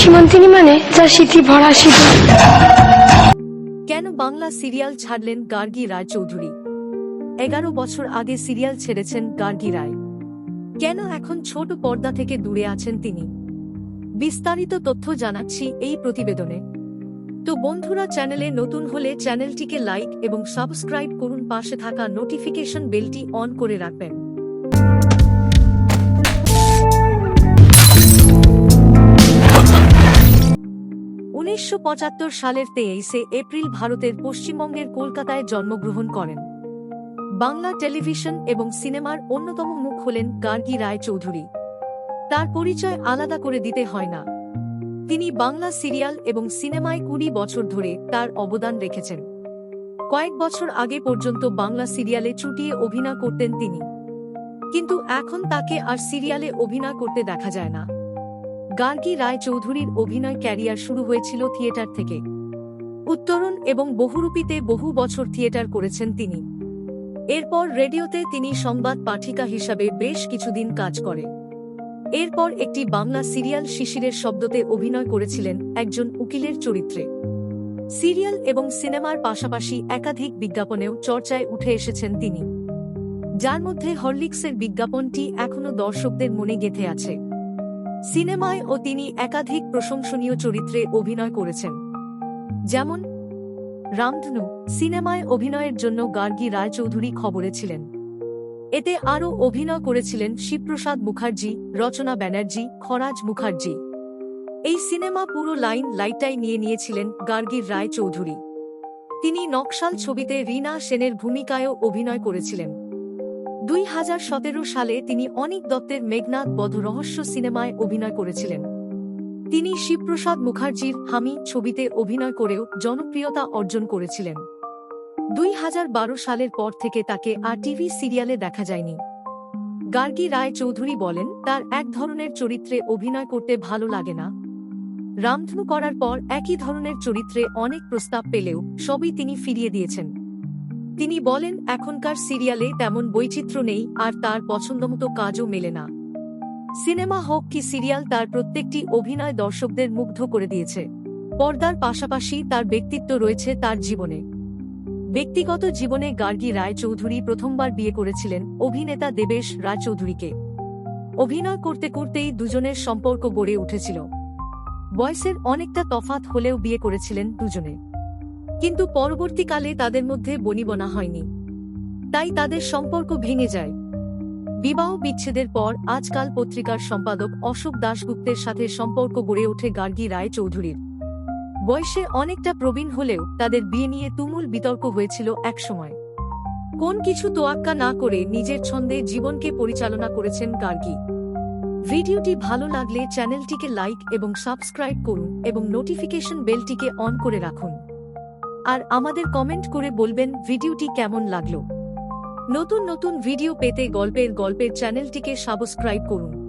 সীমন্তিনী মানে যার স্মৃতি ভরা সিঁদুর কেন বাংলা সিরিয়াল ছাড়লেন গার্গী রায় চৌধুরী এগারো বছর আগে সিরিয়াল ছেড়েছেন গার্গী রায়। কেন এখন ছোট পর্দা থেকে দূরে আছেন তিনি? বিস্তারিত তথ্য জানাচ্ছি এই প্রতিবেদনে। তো বন্ধুরা, চ্যানেলে নতুন হলে চ্যানেলটিকে লাইক এবং সাবস্ক্রাইব করুন। পাশে থাকা নোটিফিকেশন বেলটি অন করে রাখবেন। উনিশশো পঁচাত্তর সালের তেইশে এপ্রিল ভারতের পশ্চিমবঙ্গের কলকাতায় জন্মগ্রহণ করেন। বাংলা টেলিভিশন এবং সিনেমার অন্যতম মুখ হলেন গার্গী রায় চৌধুরী তার পরিচয় আলাদা করে দিতে হয় না। তিনি বাংলা সিরিয়াল এবং সিনেমায় কুড়ি বছর ধরে তার অবদান রেখেছেন। কয়েক বছর আগে পর্যন্ত বাংলা সিরিয়ালে চুটিয়ে অভিনয় করতেন তিনি। কিন্তু এখন তাকে আর সিরিয়ালে অভিনয় করতে দেখা যায় না। গার্গী রায় চৌধুরীর অভিনয় ক্যারিয়ার শুরু হয়েছিল থিয়েটার থেকে। উত্তরণ এবং বহুরূপীতে বহু বছর থিয়েটার করেছেন তিনি। এরপর রেডিওতে তিনি সংবাদ পাঠিকা হিসাবে বেশ কিছুদিন কাজ করে। এরপর একটি বাংলা সিরিয়াল শিশিরের শব্দতে অভিনয় করেছিলেন একজন উকিলের চরিত্রে। সিরিয়াল এবং সিনেমার পাশাপাশি একাধিক বিজ্ঞাপনেও চর্চায় উঠে এসেছেন তিনি। যার মধ্যে হরলিক্সের বিজ্ঞাপনটি এখনও দর্শকদের মনে গেঁথে আছে। সিনেমায় ও তিনি একাধিক প্রশংসনীয় চরিত্রে অভিনয় করেছেন। যেমন, রামধনু সিনেমায় অভিনয়ের জন্য গার্গী রায়চৌধুরী খবরে ছিলেন। এতে আরও অভিনয় করেছিলেন শিবপ্রসাদ মুখার্জি, রচনা ব্যানার্জি, খরাজ মুখার্জি। এই সিনেমা পুরো লাইন লাইটাই নিয়ে নিয়েছিলেন গার্গীর রায় চৌধুরী তিনি নকশাল ছবিতে রীনা সেনের ভূমিকায়ও অভিনয় করেছিলেন। দুই হাজার সতেরো সালে তিনি অনিক দত্তের মেঘনাথ বধ রহস্য সিনেমায় অভিনয় করেছিলেন। তিনি শিবপ্রসাদ মুখার্জির হামি ছবিতে অভিনয় করেও জনপ্রিয়তা অর্জন করেছিলেন। দুই হাজার বারো সালের পর থেকে তাকে আর টিভি সিরিয়ালে দেখা যায়নি। গার্গী রায় চৌধুরী বলেন, তার এক ধরনের চরিত্রে অভিনয় করতে ভালো লাগে না। রামধনু করার পর একই ধরনের চরিত্রে অনেক প্রস্তাব পেলেও সবই তিনি ফিরিয়ে দিয়েছেন। তিনি বলেন, এখনকার সিরিয়ালে তেমন বৈচিত্র্য নেই, আর তার পছন্দমতো কাজও মেলে না। সিনেমা হোক কি সিরিয়াল, তার প্রত্যেকটি অভিনয় দর্শকদের মুগ্ধ করে দিয়েছে। পর্দার পাশাপাশি তার ব্যক্তিত্ব রয়েছে তার জীবনে। ব্যক্তিগত জীবনে গার্গী রায়চৌধুরী প্রথমবার বিয়ে করেছিলেন অভিনেতা দেবেশ রায়চৌধুরীকে। অভিনয় করতে করতেই দুজনের সম্পর্ক গড়ে উঠেছিল। বয়সের অনেকটা তফাত হলেও বিয়ে করেছিলেন দুজনে। কিন্তু পরবর্তীকালে তাদের মধ্যে বনিবনা হয়নি। তাই তাদের সম্পর্ক ভেঙে যায়। বিবাহ বিচ্ছেদের পর আজকাল পত্রিকার সম্পাদক অশোক দাশগুপ্তের সাথে সম্পর্ক গড়ে ওঠে গার্গী রায় চৌধুরীর বয়সে অনেকটা প্রবীণ হলেও তাদের বিয়ে নিয়ে তুমুল বিতর্ক হয়েছিল একসময়। কোন কিছু তোয়াক্কা না করে নিজের ছন্দে জীবনকে পরিচালনা করেছেন গার্গী। ভিডিওটি ভালো লাগলে চ্যানেলটিকে লাইক এবং সাবস্ক্রাইব করুন এবং নোটিফিকেশন বেলটিকে অন করে রাখুন। আর আমাদের কমেন্ট করে বলবেন ভিডিওটি কেমন লাগল। নতুন নতুন ভিডিও পেতে গল্পের গল্পের চ্যানেলটিকে সাবস্ক্রাইব করুন।